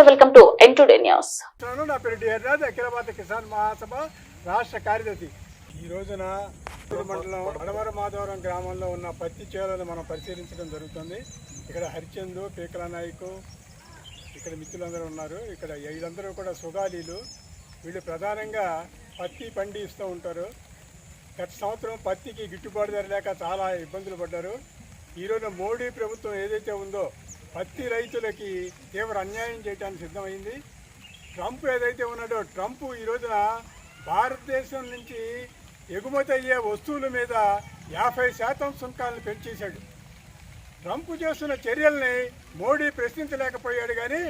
Welcome to N today news నా పేరు DR Raj అఖిల భారత కిసాన్ మహాసభ రాష్ట్ర కార్యదర్శి. ఈ రోజున మండలం అడవర మాధవరం గ్రామంలో ఉన్న పత్తి చేలను మనం పరిశీలించడం జరుగుతుంది. ఇక్కడ హరిచందు పీకల నాయకు ఇక్కడ మిత్రులందరూ ఉన్నారు. ఇక్కడ వీళ్ళందరూ కూడా సుగాలీలు. వీళ్ళు ప్రధానంగా పత్తి పండిస్తూ ఉంటారు. గత సంవత్సరం పత్తికి గిట్టుబాటు ధర లేక చాలా ఇబ్బందులు పడ్డారు. ఈరోజు మోడీ ప్రభుత్వం ఏదైతే ఉందో పత్తి రైతులకి తీవ్ర అన్యాయం చేయడానికి సిద్ధమైంది. ట్రంప్ ఏదైతే ఉన్నాడో ట్రంప్ ఈ రోజున భారతదేశం నుంచి ఎగుమతి అయ్యే వస్తువుల మీద యాభై శాతం సుంకాలను పెంచేశాడు. ట్రంప్ చేస్తున్న చర్యల్ని మోడీ ప్రశ్నించలేకపోయాడు కానీ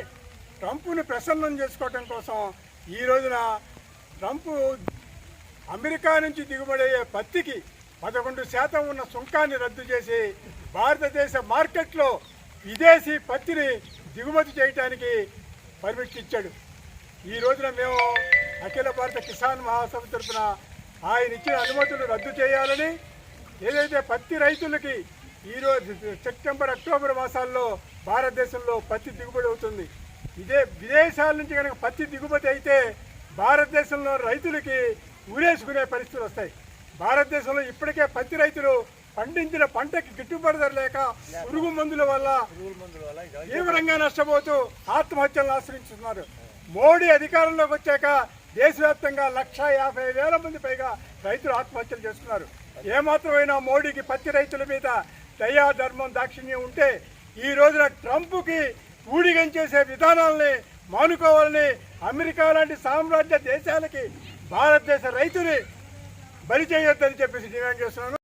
ట్రంప్ను ప్రసన్నం చేసుకోవటం కోసం ఈ రోజున ట్రంప్ అమెరికా నుంచి దిగుబడయ్యే పత్తికి పదకొండు శాతం ఉన్న సుంకాన్ని రద్దు చేసి భారతదేశ మార్కెట్లో విదేశీ పత్తిని దిగుమతి చేయడానికి పర్మిట్ ఇచ్చాడు. ఈ రోజున మేము అఖిల భారత కిసాన్ మహాసభ తరఫున ఆయన ఇచ్చిన అనుమతులు రద్దు చేయాలని ఏదైతే పత్తి రైతులకి ఈరోజు సెప్టెంబర్ అక్టోబర్ మాసాల్లో భారతదేశంలో పత్తి దిగుబడి అవుతుంది. ఇదే విదేశాల నుంచి కనుక పత్తి దిగుబడి అయితే భారతదేశంలో రైతులకి ఊరేసుకునే పరిస్థితులు వస్తాయి. భారతదేశంలో ఇప్పటికే పత్తి రైతులు పండించిన పంటకి గిట్టుబాటు ధర లేక పురుగు మందుల వల్ల తీవ్రంగా నష్టపోతూ ఆత్మహత్యలను ఆశ్రయించుతున్నారు. మోడీ అధికారంలోకి వచ్చాక దేశవ్యాప్తంగా లక్ష యాభై వేల మంది పైగా రైతులు ఆత్మహత్యలు చేస్తున్నారు ఏమాత్రమైనా మోడీకి పత్తి రైతుల మీద దయా ధర్మం దాక్షిణ్యం ఉంటే ఈ రోజున ట్రంప్కి ఊడిగం చేసే విధానాలని మానుకోవాలని అమెరికా లాంటి సామ్రాజ్య దేశాలకి భారతదేశ రైతుని బలి చేయొద్దని చెప్పేసి డిమాండ్ చేస్తున్నాను.